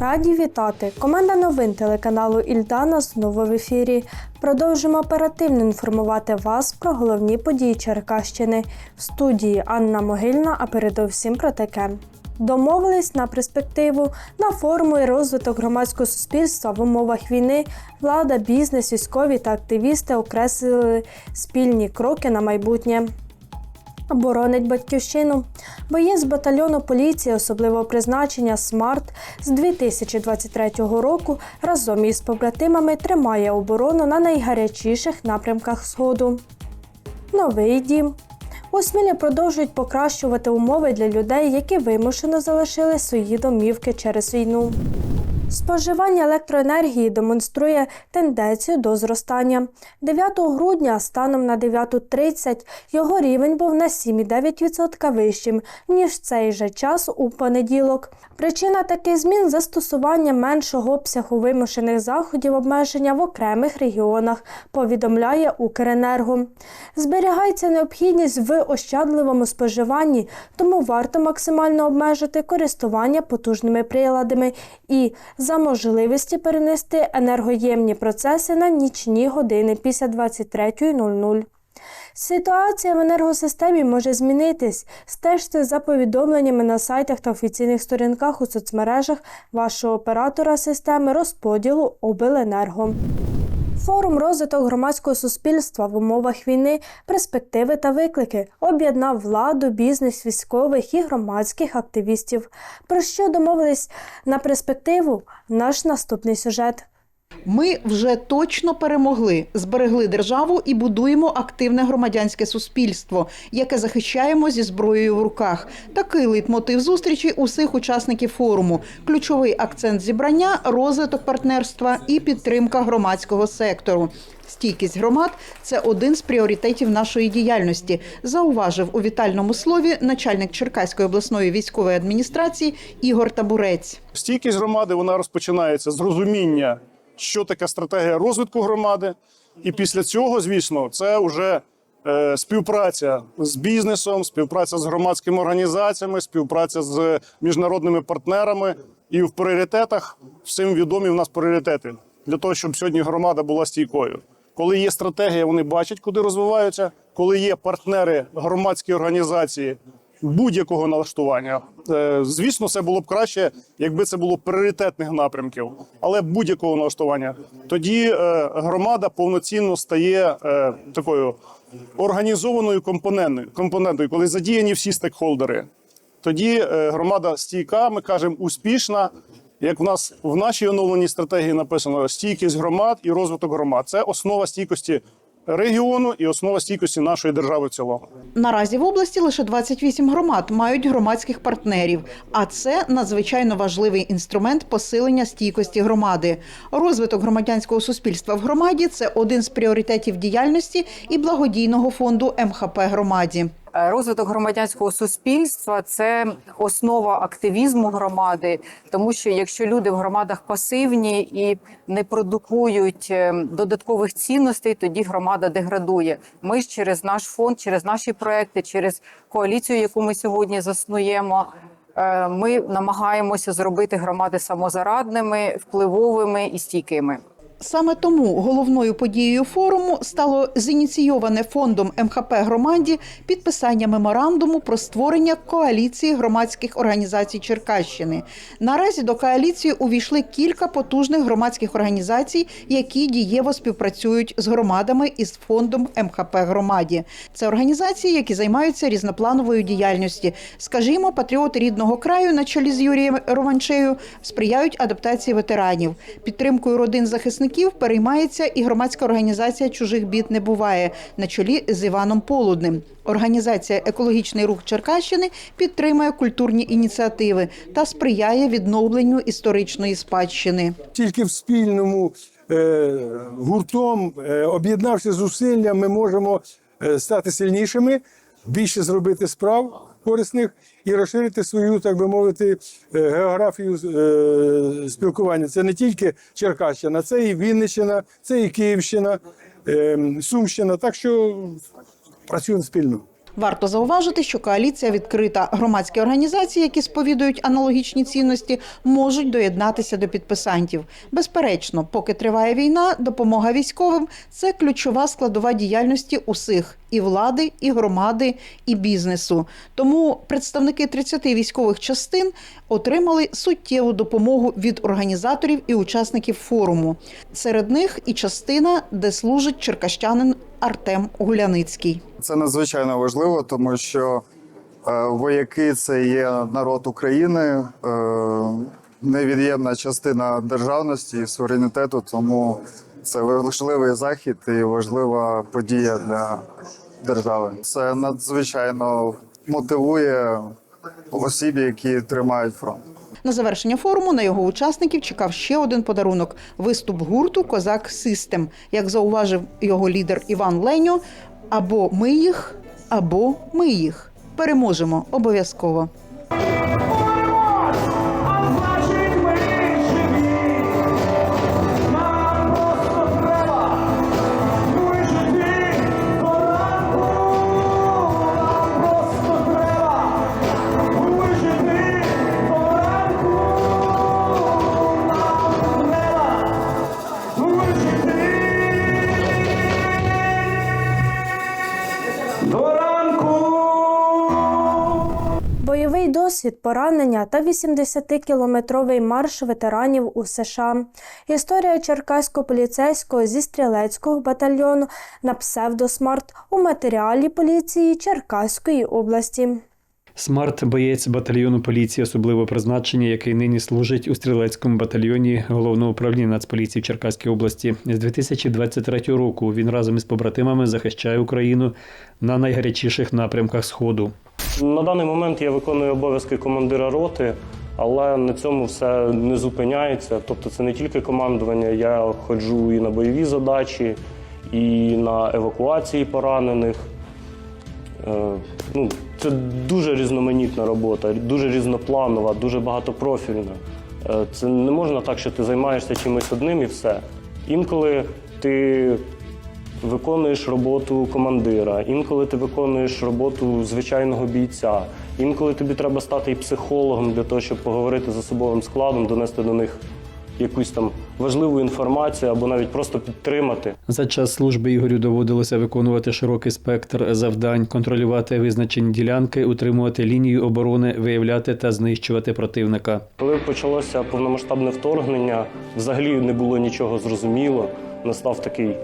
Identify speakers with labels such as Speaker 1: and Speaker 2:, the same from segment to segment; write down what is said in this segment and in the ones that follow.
Speaker 1: Раді вітати! Команда новин телеканалу Ільдана знову в ефірі. Продовжимо оперативно інформувати вас про головні події Черкащини. В студії Анна Могильна, а передовсім про таке. Домовились на перспективу на форму і розвиток громадського суспільства в умовах війни. Влада, бізнес, військові та активісти окреслили спільні кроки на майбутнє. Боронить батьківщину. Боєць батальйону поліції особливого призначення Смарт з 2023 року разом із побратимами тримає оборону на найгарячіших напрямках Сходу. Новий дім. У Смілі продовжують покращувати умови для людей, які вимушено залишили свої домівки через війну. Споживання електроенергії демонструє тенденцію до зростання. 9 грудня станом на 9.30 його рівень був на 7,9% вищим, ніж цей же час у понеділок. Причина таких змін застосування меншого обсягу вимушених заходів обмеження в окремих регіонах, повідомляє Укренерго. Зберігається необхідність в ощадливому споживанні, тому варто максимально обмежити користування потужними приладами і за можливості перенести енергоємні процеси на нічні години після 23.00. Ситуація в енергосистемі може змінитись. Стежте за повідомленнями на сайтах та офіційних сторінках у соцмережах вашого оператора системи розподілу обленерго. Форум розвиток громадського суспільства в умовах війни, перспективи та виклики об'єднав владу, бізнес, військових і громадських активістів. Про що домовились на перспективу? Наш наступний сюжет.
Speaker 2: Ми вже точно перемогли, зберегли державу і будуємо активне громадянське суспільство, яке захищаємо зі зброєю в руках. Такий лейтмотив зустрічі усіх учасників форуму. Ключовий акцент зібрання розвиток партнерства і підтримка громадського сектору. Стійкість громад це один з пріоритетів нашої діяльності, зауважив у вітальному слові начальник Черкаської обласної військової адміністрації Ігор Табурець.
Speaker 3: Стійкість громади вона розпочинається з розуміння, що таке стратегія розвитку громади. І після цього, звісно, це вже е, співпраця з бізнесом, співпраця з громадськими організаціями, співпраця з міжнародними партнерами. І в пріоритетах всім відомі в нас пріоритети для того, щоб сьогодні громада була стійкою. Коли є стратегія, вони бачать, куди розвиваються. Коли є партнери, громадські організації будь-якого налаштування, Е, звісно, це було б краще, якби це було пріоритетних напрямків, але будь-якого налаштування. Тоді е, громада повноцінно стає е, такою організованою компонентою, коли задіяні всі стейкхолдери. Тоді громада стійка, ми кажемо, успішна. Як в нас в нашій оновленій стратегії написано стійкість громад і розвиток громад. Це основа стійкості регіону і основа стійкості нашої держави в цілому.
Speaker 2: Наразі в області лише 28 громад мають громадських партнерів, а це надзвичайно важливий інструмент посилення стійкості громади. Розвиток громадянського суспільства в громаді це один з пріоритетів діяльності і благодійного фонду МХП громаді.
Speaker 4: Розвиток громадянського суспільства це основа активізму громади, тому що якщо люди в громадах пасивні і не продукують е, додаткових цінностей, тоді громада деградує. Ми ж через наш фонд, через наші проекти, через коаліцію, яку ми сьогодні заснуємо. е, Ми намагаємося зробити громади самозарадними, впливовими і стійкими.
Speaker 2: Саме тому головною подією форуму стало зініційоване фондом МХП громаді підписання меморандуму про створення коаліції громадських організацій Черкащини. Наразі до коаліції увійшли кілька потужних громадських організацій, які дієво співпрацюють з громадами і з фондом МХП громаді. Це організації, які займаються різноплановою діяльністю. Скажімо, патріоти рідного краю на чолі з Юрієм Романчею сприяють адаптації ветеранів. Підтримкою родин захисників переймається і громадська організація Чужих бід не буває на чолі з Іваном Полудним. Організація Екологічний рух Черкащини підтримує культурні ініціативи та сприяє відновленню історичної спадщини.
Speaker 5: Тільки в спільному е, гуртом, е, об'єднавши зусилля, ми можемо е, стати сильнішими, більше зробити справ корисних і розширити свою, так би мовити, е, географію е, спілкування. Це не тільки Черкащина, це і Вінниччина, це і Київщина, е, Сумщина. Так що працюємо спільно.
Speaker 2: Варто зауважити, що коаліція відкрита. Громадські організації, які сповідують аналогічні цінності, можуть доєднатися до підписантів. Безперечно, поки триває війна, допомога військовим це ключова складова діяльності усіх і влади, і громади, і бізнесу. Тому представники 30 військових частин отримали суттєву допомогу від організаторів і учасників форуму. Серед них і частина, де служить черкащанин Артем Гуляницький.
Speaker 6: Це надзвичайно важливо, тому що е, вояки це є народ України, е, невід'ємна частина державності і суверенітету. Тому це важливий захід і важлива подія для держави. Це надзвичайно мотивує осіб, які тримають фронт.
Speaker 2: На завершення форуму на його учасників чекав ще один подарунок виступ гурту Козак Систем. Як зауважив його лідер Іван Леньо, або ми їх, або ми їх переможемо обов'язково.
Speaker 1: Досвід, поранення та 80-кілометровий марш ветеранів у США. Історія черкаського поліцейського зі стрілецького батальйону на псевдосмарт у матеріалі поліції Черкаської області.
Speaker 7: Смарт боєць батальйону поліції особливого призначення, який нині служить у стрілецькому батальйоні головного управління Нацполіції в Черкаській області. З 2023 року він разом із побратимами захищає Україну на найгарячіших напрямках Сходу.
Speaker 8: На даний момент я виконую обов'язки командира роти, але на цьому все не зупиняється. Тобто це не тільки командування, я ходжу і на бойові задачі, і на евакуації поранених. Е, Ну, це дуже різноманітна робота, дуже різнопланова, дуже багатопрофільна. Е, Це не можна так, що ти займаєшся чимось одним і все. Інколи ти виконуєш роботу командира, інколи ти виконуєш роботу звичайного бійця, інколи тобі треба стати і психологом для того, щоб поговорити з особовим складом, донести до них якусь там важливу інформацію або навіть просто підтримати.
Speaker 7: За час служби Ігорю доводилося виконувати широкий спектр завдань, контролювати визначені ділянки, утримувати лінію оборони, виявляти та знищувати противника.
Speaker 8: Коли почалося повномасштабне вторгнення, взагалі не було нічого зрозуміло. Настав такий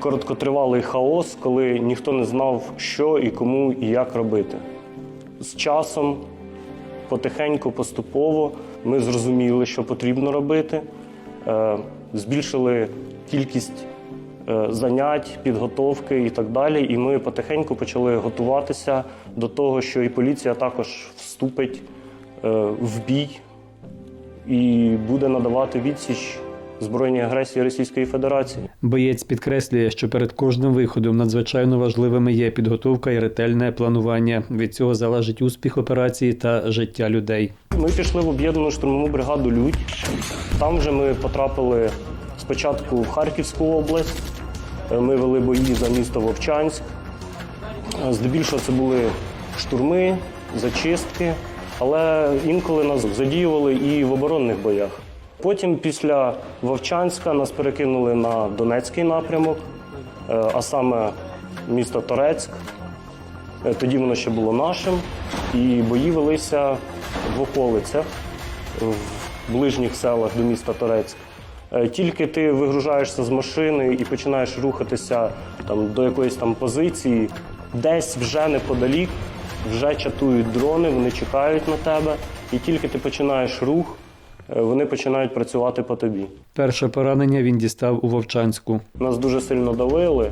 Speaker 8: короткотривалий хаос, коли ніхто не знав, що і кому і як робити. З часом, потихеньку, поступово, ми зрозуміли, що потрібно робити, е, збільшили кількість е, занять, підготовки і так далі. І ми потихеньку почали готуватися до того, що і поліція також вступить е, в бій і буде надавати відсіч збройній агресії Російської Федерації.
Speaker 7: Боєць підкреслює, що перед кожним виходом надзвичайно важливими є підготовка і ретельне планування. Від цього залежить успіх операції та життя людей.
Speaker 8: Ми пішли в об'єднану штурмову бригаду Людь. Там вже ми потрапили спочатку в Харківську область. Ми вели бої за місто Вовчанськ. Здебільшого це були штурми, зачистки, але інколи нас задіювали і в оборонних боях. Потім після Вовчанська нас перекинули на Донецький напрямок, е, а саме місто Торецьк. Е, Тоді воно ще було нашим, і бої велися в околицях, в ближніх селах до міста Торецьк. Е, Тільки ти вигружаєшся з машини і починаєш рухатися там, до якоїсь там позиції, десь вже неподалік, вже чатують дрони, вони чекають на тебе, і тільки ти починаєш рух, вони починають працювати по тобі.
Speaker 7: Перше поранення він дістав у Вовчанську.
Speaker 8: Нас дуже сильно давили,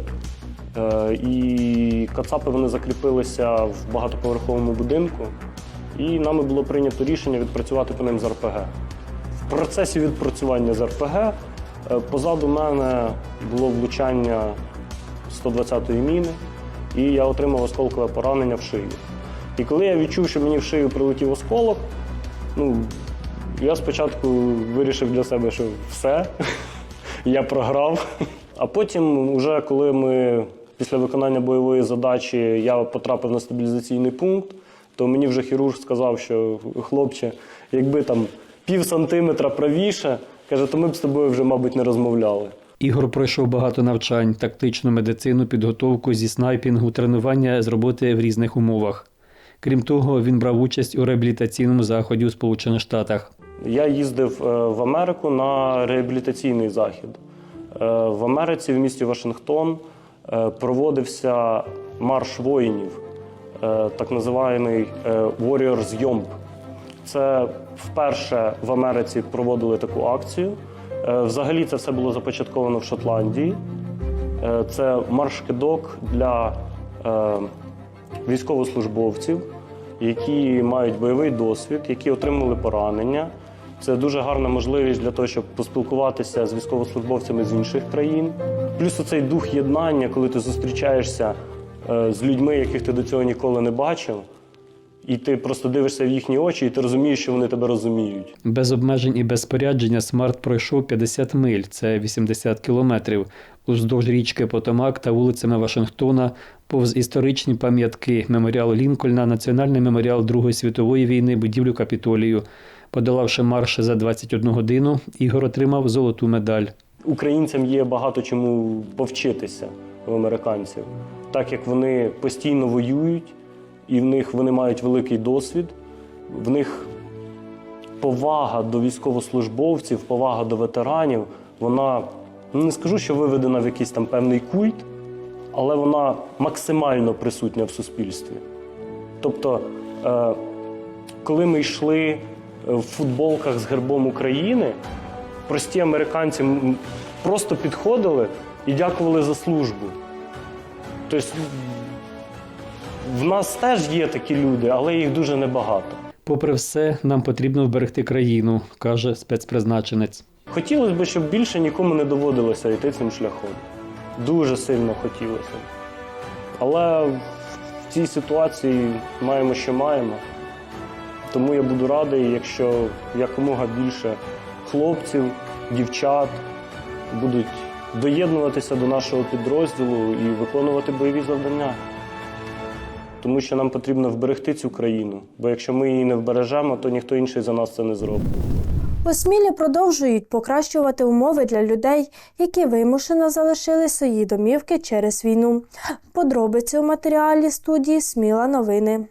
Speaker 8: е, і кацапи вони закріпилися в багатоповерховому будинку, і нами було прийнято рішення відпрацювати по ним з РПГ. В процесі відпрацювання з РПГ е, позаду мене було влучання 120-ї міни, і я отримав осколкове поранення в шию. І коли я відчув, що мені в шию прилетів осколок, ну, я спочатку вирішив для себе, що все, я програв. А потім, уже коли ми після виконання бойової задачі я потрапив на стабілізаційний пункт, то мені вже хірург сказав, що хлопче, якби там пів сантиметра правіше, каже, то ми б з тобою вже, мабуть, не розмовляли.
Speaker 7: Ігор пройшов багато навчань, тактичну медицину, підготовку зі снайпінгу, тренування з роботи в різних умовах. Крім того, він брав участь у реабілітаційному заході у Сполучених Штатах.
Speaker 8: Я їздив е, в Америку на реабілітаційний захід. Е, В Америці, в місті Вашингтон, е, проводився марш воїнів, так називаємий е, Warriors Yomb. Це вперше в Америці проводили таку акцію. Взагалі це все було започатковано в Шотландії. Це марш-кидок для військовослужбовців, які мають бойовий досвід, які отримали поранення. Це дуже гарна можливість для того, щоб поспілкуватися з військовослужбовцями з інших країн. Плюс оцей дух єднання, коли ти зустрічаєшся е, з людьми, яких ти до цього ніколи не бачив, і ти просто дивишся в їхні очі, і ти розумієш, що вони тебе розуміють.
Speaker 7: Без обмежень і без спорядження Смарт пройшов 50 миль, це 80 кілометрів, уздовж річки Потомак та вулицями Вашингтона, повз історичні пам'ятки, меморіал Лінкольна, Національний меморіал Другої світової війни, будівлю Капітолію. Подолавши марш за 21 годину, Ігор отримав золоту медаль.
Speaker 8: Українцям є багато чому повчитися у американців, так як вони постійно воюють, і в них вони мають великий досвід, в них повага до військовослужбовців, повага до ветеранів, вона ну, не скажу, що виведена в якийсь там певний культ, але вона максимально присутня в суспільстві. Тобто, е, коли ми йшли в футболках з гербом України, прості американці просто підходили і дякували за службу. Тобто в нас теж є такі люди, але їх дуже небагато.
Speaker 7: Попри все, нам потрібно вберегти країну, каже спецпризначенець.
Speaker 8: Хотілося б, щоб більше нікому не доводилося йти цим шляхом. Дуже сильно хотілося. Але в цій ситуації маємо, що маємо. Тому я буду радий, якщо якомога більше хлопців, дівчат будуть доєднуватися до нашого підрозділу і виконувати бойові завдання. Тому що нам потрібно вберегти цю країну, бо якщо ми її не вбережемо, то ніхто інший за нас це не зробить.
Speaker 1: У продовжують покращувати умови для людей, які вимушено залишили свої домівки через війну. Подробиці у матеріалі студії Сміла новини.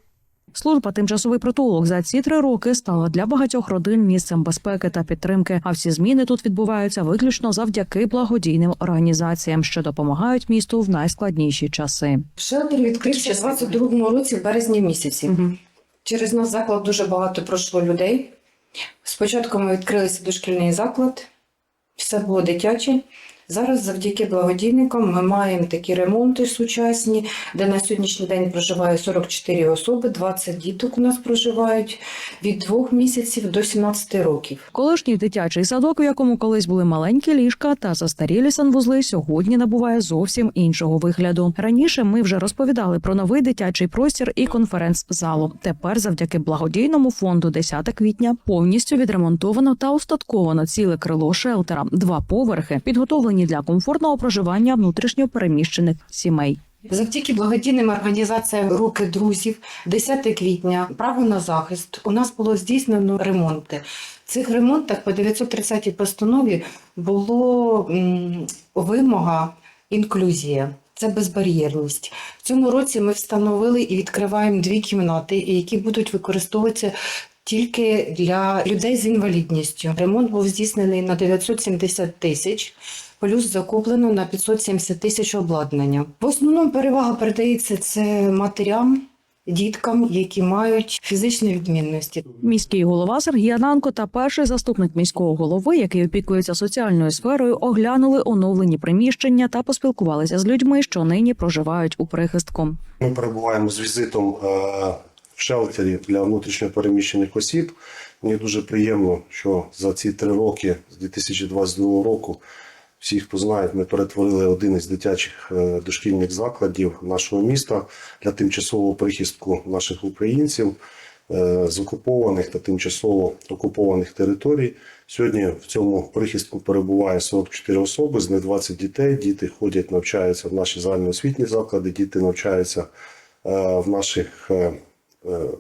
Speaker 9: Служба тимчасовий притулок за ці три роки стала для багатьох родин місцем безпеки та підтримки. А всі зміни тут відбуваються виключно завдяки благодійним організаціям, що допомагають місту в найскладніші часи.
Speaker 10: Шелтер відкрився в 22-му році, в березні місяці. Через наш заклад дуже багато пройшло людей. Спочатку ми відкрилися дошкільний заклад, все було дитяче. Зараз, завдяки благодійникам, ми маємо такі ремонти сучасні, де на сьогоднішній день проживає 44 особи, 20 діток у нас проживають від 2 місяців до 17 років.
Speaker 9: Колишній дитячий садок, в якому колись були маленькі ліжка та застарілі санвузли, сьогодні набуває зовсім іншого вигляду. Раніше ми вже розповідали про новий дитячий простір і конференц-залу. Тепер, завдяки благодійному фонду 10 квітня, повністю відремонтовано та устатковано ціле крило шелтера, два поверхи, підготовлені для комфортного проживання внутрішньо переміщених сімей.
Speaker 10: Завдяки благодійним організаціям Руки друзів 10 квітня право на захист у нас було здійснено ремонти. В цих ремонтах по 930 постанові було вимога інклюзія. Це безбар'єрність. В цьому році ми встановили і відкриваємо дві кімнати, які будуть використовуватися тільки для людей з інвалідністю. Ремонт був здійснений на 970 тисяч. Плюс закуплено на 570 тисяч обладнання. В основному перевага передається це матерям, діткам, які мають фізичні відмінності.
Speaker 9: Міський голова Сергій Ананко та перший заступник міського голови, який опікується соціальною сферою, оглянули оновлені приміщення та поспілкувалися з людьми, що нині проживають у прихистку.
Speaker 11: Ми перебуваємо з візитом е, в шелтері для внутрішньопереміщених осіб. Мені дуже приємно, що за ці три роки з 2022 року. Всіх, хто знає, ми перетворили один із дитячих е, дошкільних закладів нашого міста для тимчасового прихистку наших українців. е, з окупованих та тимчасово окупованих територій. Сьогодні в цьому прихистку перебуває 44 особи, з них 20 дітей. Діти ходять, навчаються в наші загальноосвітні заклади, діти навчаються е, в наших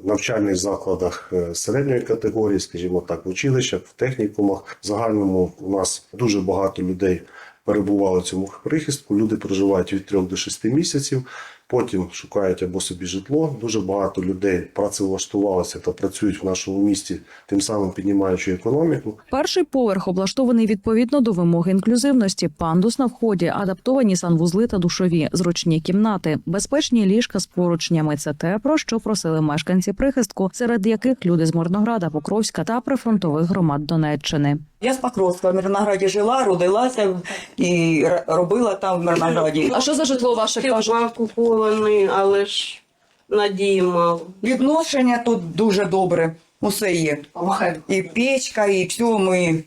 Speaker 11: навчальних закладах середньої категорії, скажімо так, в училищах, в технікумах. В загальному у нас дуже багато людей перебували в цьому прихистку. Люди проживають від 3 до 6 місяців. Потім шукають або собі житло. Дуже багато людей працевлаштувалися та працюють в нашому місті, тим самим піднімаючи економіку.
Speaker 9: Перший поверх облаштований відповідно до вимоги інклюзивності. Пандус на вході, адаптовані санвузли та душові, зручні кімнати, безпечні ліжка з поручнями. Це те, про що просили мешканці прихистку, серед яких люди з Мирнограда, Покровська та прифронтових громад Донеччини.
Speaker 12: Я з Покровська в Мирнограді жила, родилася і робила там в Мирнограді.
Speaker 9: А що за житло ваше
Speaker 13: Хіба купований, але ж надії мало.
Speaker 12: Відношення тут дуже добре. Усе є. І печка, і все ми.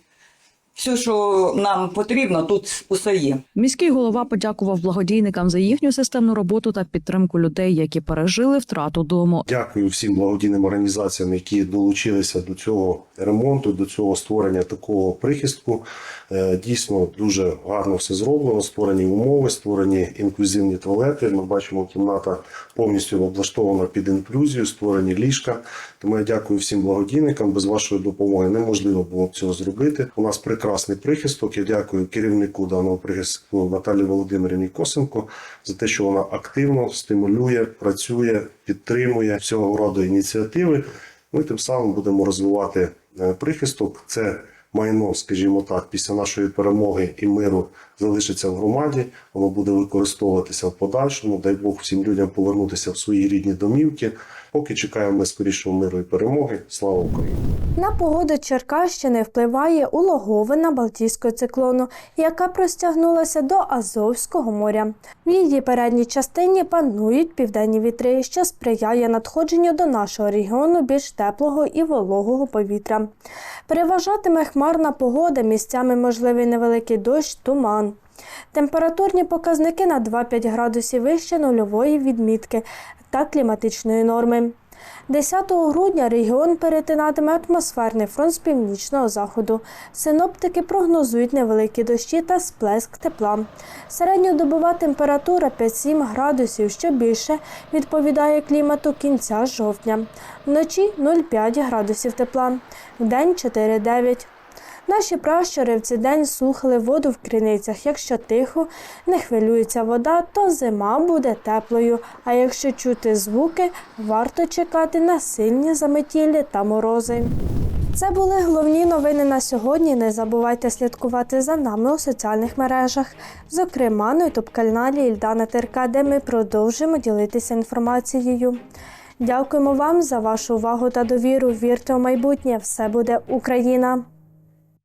Speaker 12: Все, що нам потрібно, тут усе є.
Speaker 9: Міський голова подякував благодійникам за їхню системну роботу та підтримку людей, які пережили втрату дому.
Speaker 11: Дякую всім благодійним організаціям, які долучилися до цього ремонту, до цього створення такого прихистку. Е, Дійсно дуже гарно все зроблено. Створені умови, створені інклюзивні туалети. Ми бачимо, кімната повністю облаштована під інклюзію, створені ліжка. Тому я дякую всім благодійникам. Без вашої допомоги неможливо було б цього зробити. У нас прекрасний прихисток. Я дякую керівнику даного прихистку Наталі Володимирівні Косенко за те, що вона активно стимулює, працює, підтримує всього роду ініціативи. Ми тим самим будемо розвивати е, прихисток. Це майно, скажімо так, після нашої перемоги і миру залишиться в громаді. Воно буде використовуватися в подальшому. Дай Бог всім людям повернутися в свої рідні домівки. Поки чекаємо скорішого миру і перемоги. Слава Україні!
Speaker 1: На погоду Черкащини впливає улоговина Балтійського циклону, яка простягнулася до Азовського моря. В її передній частині панують південні вітри, що сприяє надходженню до нашого регіону більш теплого і вологого повітря. Переважатиме хмарна погода, місцями можливий невеликий дощ, туман. Температурні показники на 2-5 градусів вище нульової відмітки та кліматичної норми. 10 грудня регіон перетинатиме атмосферний фронт з північного заходу. Синоптики прогнозують невеликі дощі та сплеск тепла. Середньодобова температура 5-7 градусів, що більше відповідає клімату кінця жовтня. Вночі 0,5 градусів тепла, вдень 4-9. Наші пращури в цей день слухали воду в криницях. Якщо тихо, не хвилюється вода, то зима буде теплою. А якщо чути звуки, варто чекати на сильні заметілі та морози. Це були головні новини на сьогодні. Не забувайте слідкувати за нами у соціальних мережах, зокрема на ютуб-каналі Ільдана ТРК, де ми продовжимо ділитися інформацією. Дякуємо вам за вашу увагу та довіру. Вірте у майбутнє. Все буде Україна!